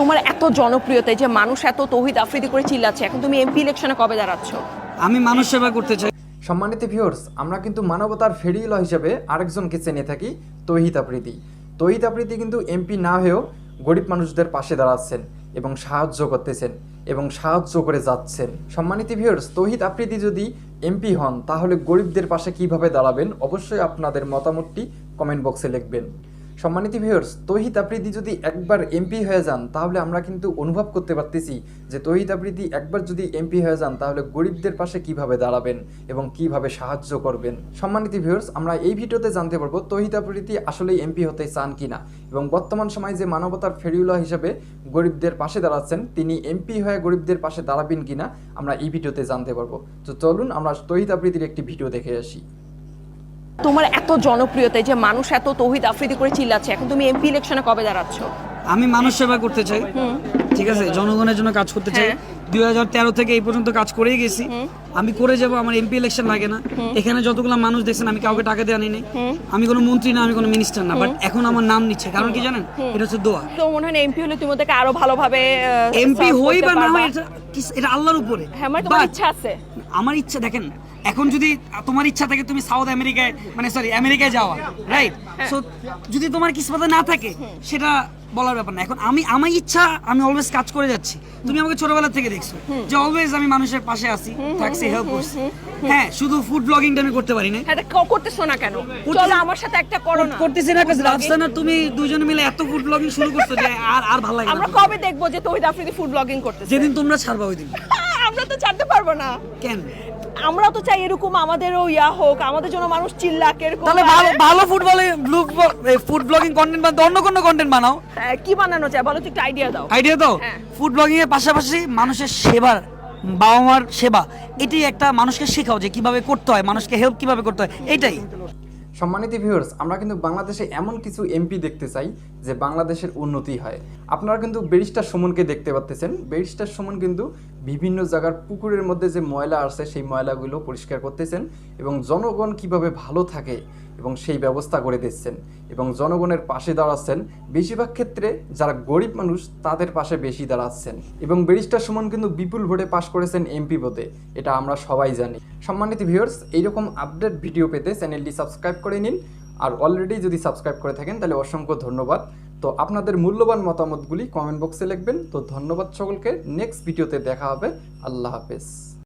তোমার এত জনপ্রিয়তা যে মানুষ এত তৌহিদ আফ্রিদি করে চিল্লাচ্ছে এখন তুমি এমপি ইলেকশনে কবে দাঁড়াচ্ছ? আমি মানুষ সেবা করতে চাই। সম্মানিত ভিউয়ার্স আমরা কিন্তু মানবতার ফেরিল হিসেবে আরেকজনকে চেনে থাকি তহিত আপ্রীতি তহিত আপ্রীতি কিন্তু এমপি না হয়েও গরিব মানুষদের পাশে দাঁড়াচ্ছেন এবং সাহায্য করতেছেন এবং সাহায্য করে যাচ্ছেন। সম্মানিত ভিউয়ার্স তহিত আপ্রীতি যদি এমপি হন তাহলে গরিবদের পাশে কীভাবে দাঁড়াবেন? অবশ্যই আপনাদের মতামতটি কমেন্ট বক্সে লিখবেন। সম্মানিত ভিউয়ার্স তহিত আপ্রীতি যদি একবার এমপি হয়ে যান, তাহলে আমরা কিন্তু অনুভব করতে পারতেছি যে তহিত আপ্রীতি একবার যদি এমপি হয়ে যান, তাহলে গরিবদের পাশে কীভাবে দাঁড়াবেন এবং কীভাবে সাহায্য করবেন? সম্মানিত ভিউয়ার্স আমরা এই ভিডিওতে জানতে পারব তহিত আপ্রীতি আসলেই এমপি হতে চান কিনা এবং বর্তমান সময়ে যে মানবতার ফেরিউলা হিসেবে গরিবদের পাশে দাঁড়াচ্ছেন, তিনি এমপি হয়ে গরিবদের পাশে দাঁড়াবেন কিনা, আমরা এই ভিডিওতে জানতে পারব। তো চলুন আমরা তহিত আপ্রীতির একটি ভিডিও দেখে আসি। তোমার এত জনপ্রিয়তা যে মানুষ এত তৌহিদ আফ্রিদি করে চিল্লাচ্ছে এখন তুমি এমপি ইলেকশনে কবে দাঁড়াচ্ছ? আমি মানুষ সেবা করতে চাই ঠিক আছে? জনগণের জন্য কাজ করতে চাই দুই হাজার তেরো থেকে এই পর্যন্ত কাজ করেই গেছি। আমি করে যাব আমার এমপি ইলেকশন লাগে না। এখানে যতগুলো মানুষ দেখছেন আমি কাউকে টাকা দিয়ে আনি নাই আমি কোনো মন্ত্রী না আমি কোনো মিনিস্টার না বাট এখন আমার নাম নিচ্ছে। কারণ কি জানেন? এটা হচ্ছে দোয়া। তো মনে হয় এমপি হলে তুমি ওদেরকে আরও ভালোভাবে এমপি হই বা না। হই এটা এটা আল্লাহর উপরে। হ্যাঁ মানে তোমার ইচ্ছা আছে। আমার ইচ্ছা দেখেন এখন যদি তোমার ইচ্ছা থাকে তুমি সাউথ আমেরিকায় মানে সরি আমেরিকায় যাওয়া রাইট সো যদি তোমার কিসমতে না থাকে সেটা বলার ব্যাপার না। এখন আমি আমার ইচ্ছা আমি অলওয়েজ কাজ করে যাচ্ছি। তুমি আমাকে ছোটবেলা থেকে দেখছ যে অলওয়েজ আমি মানুষের পাশে আছি থাকছি হেল্প করছি হ্যাঁ শুধু ফুড ব্লগিংটা আমি করতে পারি না হ্যাঁ এটা ক- করতেছো না কেন? চলো আমার সাথে একটা করো না। করতেছি না কাজ রাফসান আর তুমি দুজনে মিলে এত ফুড ব্লগিং শুরু করছ যে আর আর ভালো লাগে আমরা কবে দেখব যে তৌহিদ আফ্রিদি ফুড ব্লগিং করতেছে? যেদিন তোমরা ছাড়বা ওই দিন। আমরা তো ছাড়তে পারব না। কেন? আমরা তো চাই এরকম আমাদেরও ইয়া হোক আমাদের জন্য মানুষ চিল্লাক এরকম তাহলে ভালো ভালো ফুটবলে ফুড ব্লগিং কন্টেন্ট বানাও অন্য কোনো কন্টেন্ট বানাও। হ্যাঁ, কি বানানো চাই বলো তো একটা আইডিয়া দাও। আইডিয়া দাও? হ্যাঁ। ফুড ব্লগিং এর পাশাপাশি মানুষের সেবার বাবা মার সেবা এটি একটা মানুষকে শেখাও যে কীভাবে করতে হয় মানুষকে হেল্প কীভাবে করতে হয় এটাই। সম্মানিত ভিউয়ার্স আমরা কিন্তু বাংলাদেশে এমন কিছু এমপি দেখতে চাই যে বাংলাদেশের উন্নতি হয়। আপনারা কিন্তু ব্যারিস্টার সুমনকে দেখতে পাচ্ছেন ব্যারিস্টার সুমন কিন্তু বিভিন্ন জায়গার পুকুরের মধ্যে যে ময়লা আছে সেই ময়লাগুলো পরিষ্কার করতেছেন এবং জনগণ কীভাবে ভালো থাকে এবং সেই ব্যবস্থা করে দিচ্ছেন এবং জনগণের পাশে দাঁড়াচ্ছেন। বেশিরভাগ ক্ষেত্রে যারা গরিব মানুষ, তাদের পাশে বেশি দাঁড়াচ্ছেন এবং ব্যারিস্টার সুমন কিন্তু বিপুল ভোটে পাশ করেছেন এমপি পদে, এটা আমরা সবাই জানি। সম্মানিত ভিউয়ার্স এইরকম আপডেট ভিডিও পেতে চ্যানেলটি সাবস্ক্রাইব করে নিন। আর অলরেডি যদি সাবস্ক্রাইব করে থাকেন, তাহলে অসংখ্য ধন্যবাদ। তো আপনাদের মূল্যবান মতামতগুলি কমেন্ট বক্সে লিখবেন। তো ধন্যবাদ সকলকে। নেক্সট ভিডিওতে দেখা হবে। আল্লাহ হাফেজ।